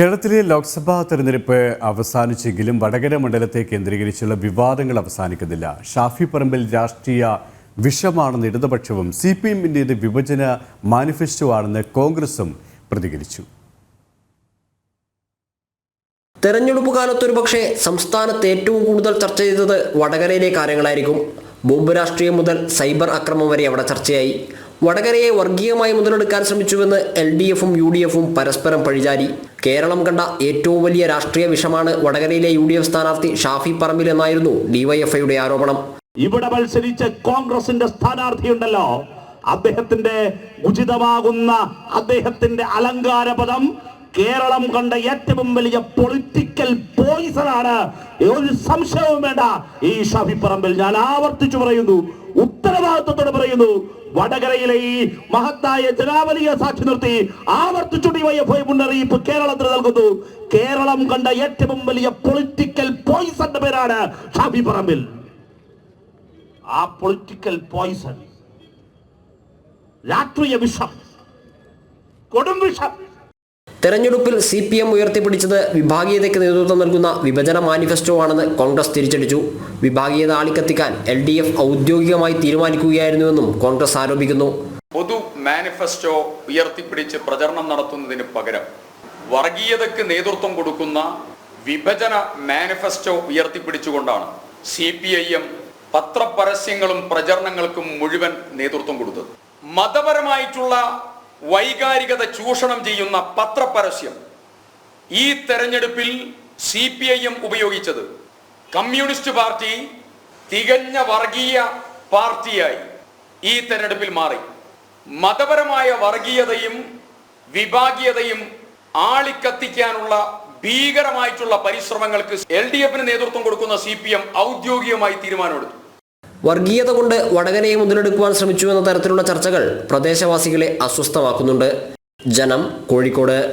കേരളത്തിലെ ലോക്സഭാ തെരഞ്ഞെടുപ്പ് അവസാനിച്ചെങ്കിലും വടകര മണ്ഡലത്തെ കേന്ദ്രീകരിച്ചുള്ള വിവാദങ്ങൾ അവസാനിക്കുന്നില്ല. ഷാഫി പറമ്പിൽ രാഷ്ട്രീയ വിഷമാണെന്ന് ഇടതുപക്ഷവും സി പി എമ്മിന്റേത് വിഭജന മാനിഫെസ്റ്റോ ആണെന്ന് കോൺഗ്രസും പ്രതികരിച്ചു. തെരഞ്ഞെടുപ്പ് കാലത്ത് ഒരുപക്ഷെ സംസ്ഥാനത്ത് ഏറ്റവും കൂടുതൽ ചർച്ച ചെയ്തത് വടകരയിലെ കാര്യങ്ങളായിരിക്കും. ബോംബ് രാഷ്ട്രീയം മുതൽ സൈബർ അക്രമം വരെ അവിടെ ചർച്ചയായി. വടകരയെ വർഗീയമായി മുതലെടുക്കാൻ ശ്രമിച്ചുവെന്ന് എൽ ഡി എഫും യു ഡി എഫും പരസ്പരം പഴിചാരി. കേരളം കണ്ട ഏറ്റവും വലിയ രാഷ്ട്രീയ വിഷമാണ് വടകരയിലെ യു ഡി എഫ് സ്ഥാനാർത്ഥി ഷാഫി പറമ്പിൽ എന്നായിരുന്നു ഡിവൈഎഫ്ഐയുടെ ആരോപണം. ഇവിടെ മത്സരിച്ച കോൺഗ്രസിന്റെ സ്ഥാനാർത്ഥിയുണ്ടല്ലോ അദ്ദേഹത്തിന്റെ ഉചിതമാകുന്ന അദ്ദേഹത്തിന്റെ അലങ്കാര പദം കേരളം കണ്ട ഏറ്റവും വലിയ പൊളിറ്റിക്കൽ പോയിസൺ ആണ്. ഒരു സംശയവും വേണ്ട. ഈ ഷാഫി പറമ്പിൽ ഞാൻ ആവർത്തിച്ചു പറയുന്നു. ഉത്തരവാദിത്വത്തോടെ പറയുന്നു. വടകരയിലെ ഈ മഹത്തായ ജനാവലിയെ സാക്ഷി നിർത്തി ആവർത്തിച്ചു മുന്നറിയിപ്പ് കേരളത്തിന് നൽകുന്നു. കേരളം കണ്ട ഏറ്റവും വലിയ പൊളിറ്റിക്കൽ പോയിസന്റെ പേരാണ് ഷാഫി പറമ്പിൽ. ആ പൊളിറ്റിക്കൽ പോയിസൺ രാഷ്ട്രീയ വിഷം കൊടും വിഷം തെരഞ്ഞെടുപ്പിൽ സി പി എം ഉയർത്തിപ്പിടിച്ചത് വിഭാഗീയതയ്ക്ക് നേതൃത്വം നൽകുന്ന വിഭജന മാനിഫെസ്റ്റോ ആണെന്ന് കോൺഗ്രസ് തിരിച്ചടിച്ചു. വിഭാഗീയത ആളിക്കത്തിക്കാൻ എൽ ഡി എഫ് ഔദ്യോഗികമായി തീരുമാനിക്കുകയായിരുന്നുവെന്നും കോൺഗ്രസ് ആരോപിക്കുന്നു. പൊതു മാനിഫെസ്റ്റോ ഉയർത്തിപ്പിടിച്ച് പ്രചരണം നടത്തുന്നതിന് പകരം വർഗീയതയ്ക്ക് നേതൃത്വം കൊടുക്കുന്ന വിഭജന മാനിഫെസ്റ്റോ ഉയർത്തിപ്പിടിച്ചുകൊണ്ടാണ് സി പി ഐ എം പത്രപരസ്യങ്ങളും പ്രചരണങ്ങൾക്കും മുഴുവൻ നേതൃത്വം കൊടുത്തത്. മതപരമായിട്ടുള്ള വൈകാരികത ചൂഷണം ചെയ്യുന്ന പത്രപരസ്യം. ഈ തെരഞ്ഞെടുപ്പിൽ സി പി ഐ എം ഉപയോഗിച്ചത് കമ്മ്യൂണിസ്റ്റ് പാർട്ടി തികഞ്ഞ വർഗീയ പാർട്ടിയായി ഈ തെരഞ്ഞെടുപ്പിൽ മാറി. മതപരമായ വർഗീയതയും വിഭാഗീയതയും ആളിക്കത്തിക്കാനുള്ള ഭീകരമായിട്ടുള്ള പരിശ്രമങ്ങൾക്ക് എൽ ഡി എഫിന് നേതൃത്വം കൊടുക്കുന്ന സി പി എം ഔദ്യോഗികമായി തീരുമാനമെടുത്തു. വർഗീയത കൊണ്ട് വടകരയെ മുതലെടുക്കുവാൻ ശ്രമിച്ചു എന്ന തരത്തിലുള്ള ചർച്ചകൾ പ്രദേശവാസികളെ അസ്വസ്ഥമാക്കുന്നുണ്ട്. ജനം കോഴിക്കോട്.